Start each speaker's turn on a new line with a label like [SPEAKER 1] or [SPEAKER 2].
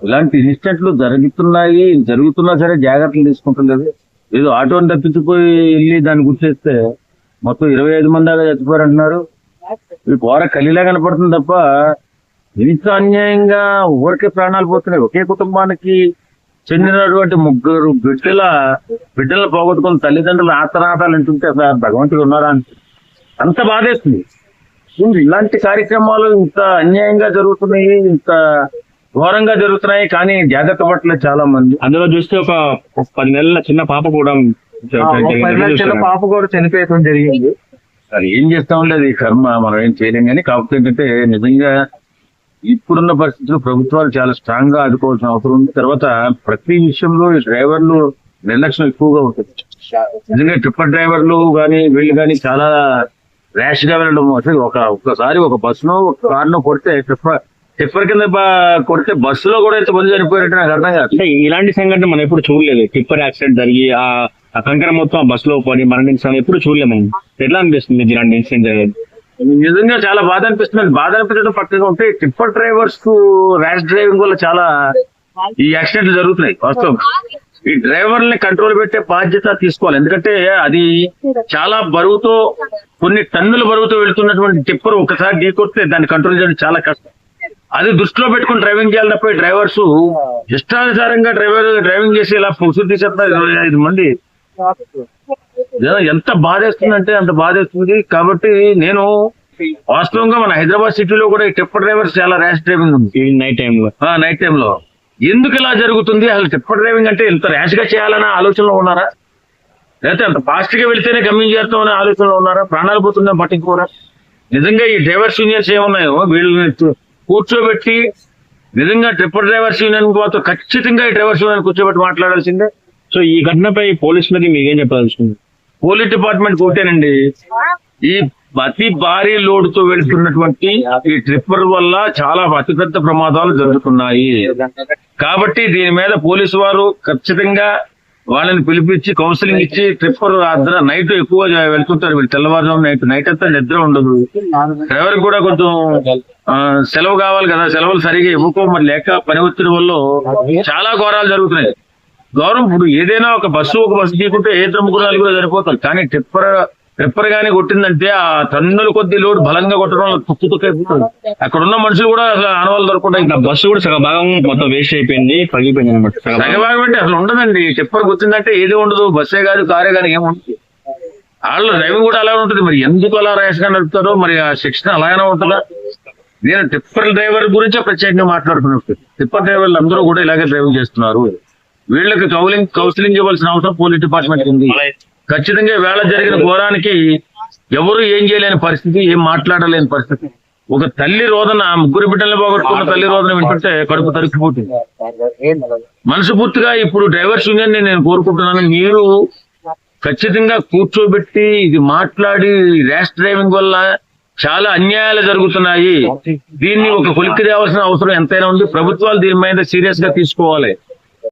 [SPEAKER 1] ఇలాంటి ఇన్సిడెంట్లు జరుగుతున్నాయి జరుగుతున్నా సరే జాగ్రత్తలు తీసుకుంటలేదు ఏదో ఆటోని తప్పించిపోయి వెళ్ళి దాన్ని గుర్తిస్తే మొత్తం ఇరవై ఐదు మంది దాకా చచ్చిపోయారంటున్నారు. ఈ ఘోర కలిలా కనపడుతుంది తప్ప ఇంత అన్యాయంగా ఊరికే ప్రాణాలు పోతున్నాయి. ఒకే కుటుంబానికి చెందినటువంటి ముగ్గురు బిడ్డల బిడ్డలను పోగొట్టుకున్న తల్లిదండ్రులు ఆతనాటాలు అంటుంటే సార్ భగవంతుడు ఉన్నారా అని అంత బాధేస్తుంది. ఇలాంటి కార్యక్రమాలు ఇంత అన్యాయంగా జరుగుతున్నాయి ఇంత ఘోరంగా జరుగుతున్నాయి కానీ జాగ్రత్త పట్టలేదు చాలా మంది.
[SPEAKER 2] అందులో చూస్తే ఒక పది నెలల చిన్న పాప కూడా
[SPEAKER 3] లక్షల పాప కూడా చనిపోయడం జరిగింది.
[SPEAKER 1] అది ఏం చేస్తా ఉండేది కర్మ మనం ఏం చేయలేం కానీ కాకపోతే ఏంటంటే నిజంగా ఇప్పుడున్న పరిస్థితుల్లో ప్రభుత్వాలు చాలా స్ట్రాంగ్గా ఆదుకోవాల్సిన అవసరం ఉంది. తర్వాత ప్రతి విషయంలో ఈ డ్రైవర్లు నిర్లక్ష్యం ఎక్కువగా ఉంటుంది. నిజంగా ట్రిప్పర్ డ్రైవర్లు కానీ వీళ్ళు కానీ చాలా ర్యాష్గా వెళ్ళడం ఒక ఒక్కసారి ఒక బస్సులో ఒక కారులో కొడితే ట్రిప్పర్ టిప్పర్ కింద కొడితే బస్సులో కూడా ఎంత మంది చనిపోయారంటే నాకు అర్థం కాదు.
[SPEAKER 2] అంటే ఇలాంటి సంఘటన మనం ఎప్పుడు చూడలేదు. టిప్పర్ యాక్సిడెంట్ జరిగి ఆ కంకర మొత్తం ఆ బస్లో పడి మరణించడం ఎప్పుడు చూడలేము ఎట్లా అనిపిస్తుంది ఇలాంటి ఇన్సిడెంట్ జరిగేది?
[SPEAKER 1] నిజంగా చాలా బాధ అనిపిస్తుంది. బాధ అనిపించడం పక్కగా ఉంటే టిప్పర్ డ్రైవర్స్కు ర్యాష్ డ్రైవింగ్ వల్ల చాలా ఈ యాక్సిడెంట్లు జరుగుతున్నాయి వాస్తవం. ఈ డ్రైవర్ని కంట్రోల్ పెట్టే బాధ్యత తీసుకోవాలి. ఎందుకంటే అది చాలా బరువుతో కొన్ని టన్నుల బరువుతో వెళ్తున్నటువంటి టిప్పర్ ఒకసారి ఢీకొస్తే దాన్ని కంట్రోల్ చేయడం చాలా కష్టం. అది దృష్టిలో పెట్టుకుని డ్రైవింగ్ చేయాలి తప్ప డ్రైవర్స్ ఇష్టానుసారంగా డ్రైవర్ డ్రైవింగ్ చేసి ఇలా పుసులు తీసేస్తున్నారు ఇరవై ఐదు మంది. ఎంత బాధేస్తుందంటే అంత బాధేస్తుంది. కాబట్టి నేను వాస్తవంగా మన హైదరాబాద్ సిటీలో కూడా ఈ టిప్పర్ డ్రైవర్స్ చాలా ర్యాష్ డ్రైవింగ్ ఉంది.
[SPEAKER 2] నైట్ టైంలో
[SPEAKER 1] ఆ నైట్ టైంలో ఎందుకు ఇలా జరుగుతుంది? అసలు టిప్పర్ డ్రైవింగ్ అంటే ఇంత ర్యాష్గా చేయాలనే ఆలోచనలో ఉన్నారా? లేకపోతే అంత ఫాస్ట్గా వెళితేనే గమ్యం చేస్తాం అనే ఆలోచనలో ఉన్నారా? ప్రాణాలు పోతుందని పట్టించుకోరా? నిజంగా ఈ డ్రైవర్స్ యూనియన్స్ ఏమున్నాయో? వీళ్ళని కూర్చోబెట్టి నిజంగా ట్రిప్పర్ డ్రైవర్స్ యూనియన్ మాత్రం ఖచ్చితంగా ఈ డ్రైవర్స్ యూనియన్ కూర్చోబెట్టి మాట్లాడాల్సిందే.
[SPEAKER 2] సో ఈ ఘటనపై పోలీసులకి మీకేం చెప్పాల్సింది
[SPEAKER 1] పోలీస్ డిపార్ట్మెంట్ ఒకటేనండి. ఈ అతి భారీ లోడ్తో వెళ్తున్నటువంటి ఈ ట్రిప్పర్ వల్ల చాలా అతిపెద్ద ప్రమాదాలు జరుగుతున్నాయి. కాబట్టి దీని మీద పోలీసు వారు ఖచ్చితంగా వాళ్ళని పిలిపించి కౌన్సిలింగ్ ఇచ్చి ట్రిప్పర్ అర్ధ నైట్ ఎక్కువ వెళ్తుంటారు వీళ్ళు. తెల్లవారుజాము నైట్ నైట్ అంతా నిద్ర ఉండదు. డ్రైవర్ కూడా కొంచెం సెలవు కావాలి కదా. సెలవులు సరిగా ఇవ్వకో. మరి లేక పని ఒత్తిడి వల్ల చాలా ఘోరాలు జరుగుతున్నాయి. గౌరవం ఇప్పుడు ఏదైనా ఒక బస్సు ఒక బస్సు తీసుకుంటే ఏ ముగ్గురు నలుగురు సరిపోతారు కానీ టిప్పర్ టిప్పర్ గానీ కొట్టిందంటే ఆ టన్నుల కొద్ది లోడ్ బలంగా కొట్టడం తుక్కు అక్కడ ఉన్న మనుషులు కూడా అసలు ఆనవాళ్ళు దొరకకుండా
[SPEAKER 2] ఆ బస్సు కూడా సగం భాగం మొత్తం వేస్ట్ అయిపోయింది పగిలిపోయింది అనమాట సగం భాగం.
[SPEAKER 1] అంటే అసలు ఉండదండి. టిప్పర్ గుర్తుందంటే ఏది ఉండదు బస్సే కాదు కారే కానీ ఏముంటుంది వాళ్ళు డ్రైవింగ్ కూడా అలాగే ఉంటుంది. మరి ఎందుకు అలా ర్యాష్గా నడుపుతారో మరి ఆ శిక్షణ అలాగనే ఉంటుందా? నేను టిప్పర్ డ్రైవర్ గురించే ప్రత్యేకంగా మాట్లాడుతున్నాను. టిప్పర్ డ్రైవర్లు అందరూ కూడా ఇలాగే డ్రైవింగ్ చేస్తున్నారు. వీళ్ళకి కౌలింగ్ కౌన్సిలింగ్ ఇవ్వాల్సిన అవసరం పోలీస్ డిపార్ట్మెంట్ ఉంది. ఖచ్చితంగా వేళ జరిగిన ఘోరానికి ఎవరు ఏం చేయలేని పరిస్థితి ఏం మాట్లాడలేని పరిస్థితి. ఒక తల్లి రోదన ముగ్గురు బిడ్డల్ని పోగొట్టుకున్న తల్లి రోదన వింటుంటే కడుపు తరిగిపోతుంది. మనస్ఫూర్తిగా ఇప్పుడు డ్రైవర్స్ యూనియన్ నేను కోరుకుంటున్నాను. మీరు ఖచ్చితంగా కూర్చోబెట్టి ఇది మాట్లాడి ర్యాష్ డ్రైవింగ్ వల్ల చాలా అన్యాయాలు జరుగుతున్నాయి. దీన్ని ఒక కొలిక్కి తేవాల్సిన అవసరం ఎంతైనా ఉంది. ప్రభుత్వాలు దీని మీద సీరియస్గా తీసుకోవాలి.